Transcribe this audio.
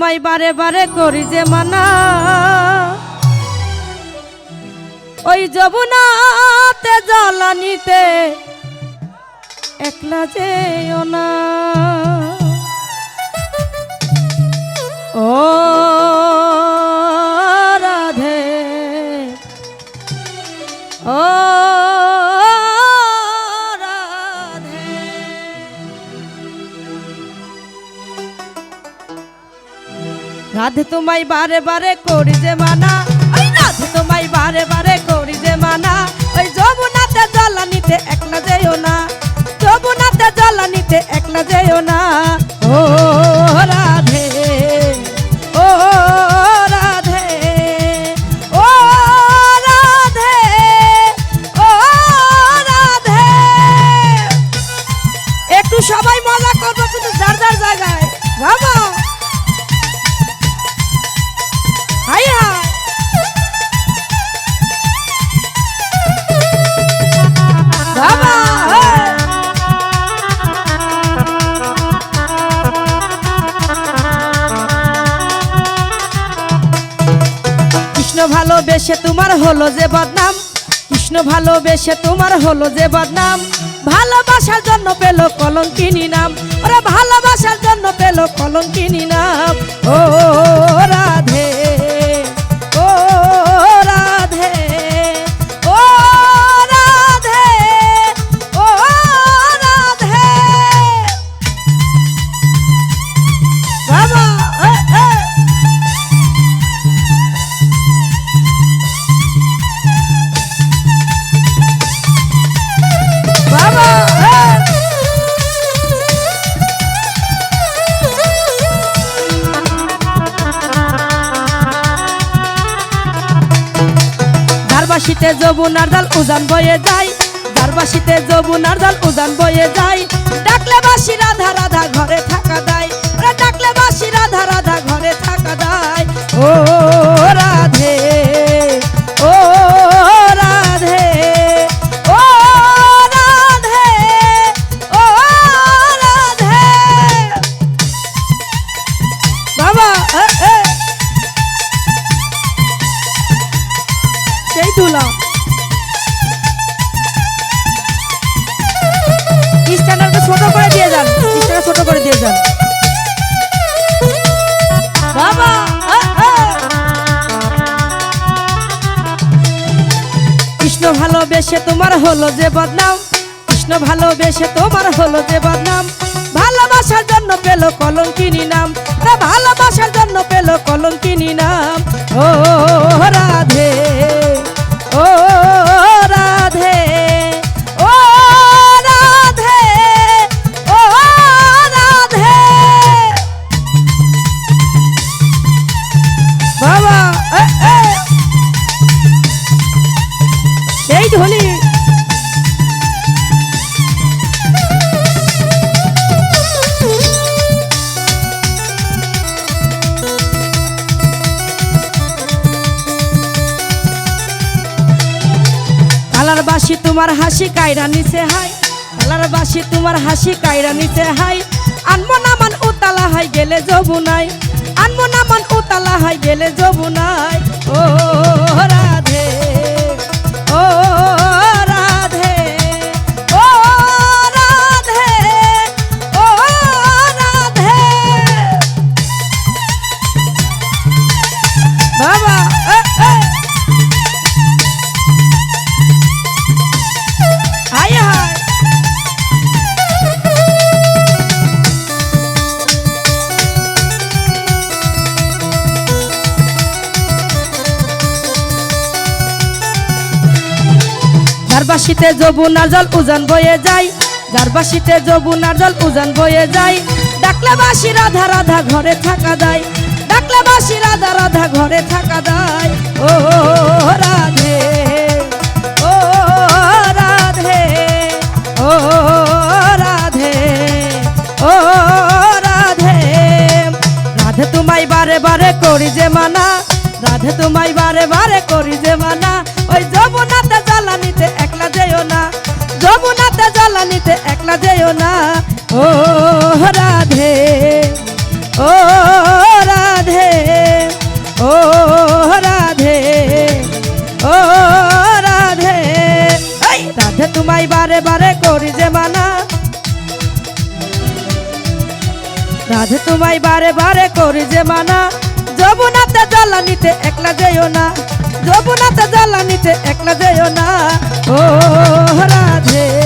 তোমায় বারে বারে করি যে মানা। ওই যমুনাতে জ্বালানিতে একলা যেও না। ও রাধে তোমায় বারে বারে করি যে মানা। ওই রাধে তোমায় বারে বারে করি যে মানা। ওই যমুনাতে জ্বালানিতে একলা যেও না। যমুনাতে জ্বালানিতে একলা যেও না। ও রাধে ও রাধে ও রাধে ও রাধে। একটু সবাই মজা করব কিন্তু জায়গায়। বাবা। ভালোবেসে তোমার হলো যে বদনাম। কৃষ্ণ ভালোবেসে তোমার হলো যে বদনাম। ভালোবাসার জন্য পেল কলঙ্কিনী নাম। ওরা ভালোবাসার জন্য পেল কলঙ্কিনী নাম। ও ধারবাসিতে যমুনার জাল উজান বয়ে যায়। দারবাসিতে যমুনার জাল উজান বয়ে যায়। তুলা। স্ট্যান্ডার্ডটা ছোট করে দিয়ে যান স্ট্যান্ডার্ড ছোট করে দিয়ে যান। বাবা। কৃষ্ণ ভালোবেসে তোমার হলো যে বদনাম। কৃষ্ণ ভালোবেসে তোমার হলো যে বদনাম। ভালোবাসার জন্য পেল কলঙ্কিনী নাম। ভালোবাসার জন্য পেল কলঙ্কিনী নাম। ও, রাধে। সেই ধনী কালার তোমার হাসি কায়রা নিচে হাই। কালার বাসি তোমার হাসি কায়রা নিচে হাই। আনমো না মান উতালা হাই গেলে যমুনাই আনমো না মান উতালা হাই গেলে যমুনাই ও। বাবা যারবাসিতে যমুনার জল উজান বয়ে যায় যারবাসিতে যমুনার জল উজান বয়ে যায় ডাকলে বাসি রাধা রাধা ঘরে থাকা যায়। ডাকলে বাসি রাধা রাধা ঘরে থাকা দায়। ও রাধে ও রাধে ও রাধে ও রাধে। রাধে তোমায় বারে বারে করি যে মানা, রাধে তোমায় বারে বারে করি যে মানা। ওই যমুনাতে জ্বালানিতে একলা যেও না, যমুনাতে জ্বালানিতে একলা যেও না। ও রাধে, ও রাধে তোমায় বারে বারে করি যে মানা। রাধে তোমায় বারে বারে করি যে মানা। যবুনাতে জ্বালানিতে একলা যেও না। যবুনাতে জ্বালানিতে একলা যেও না। ও রাধে।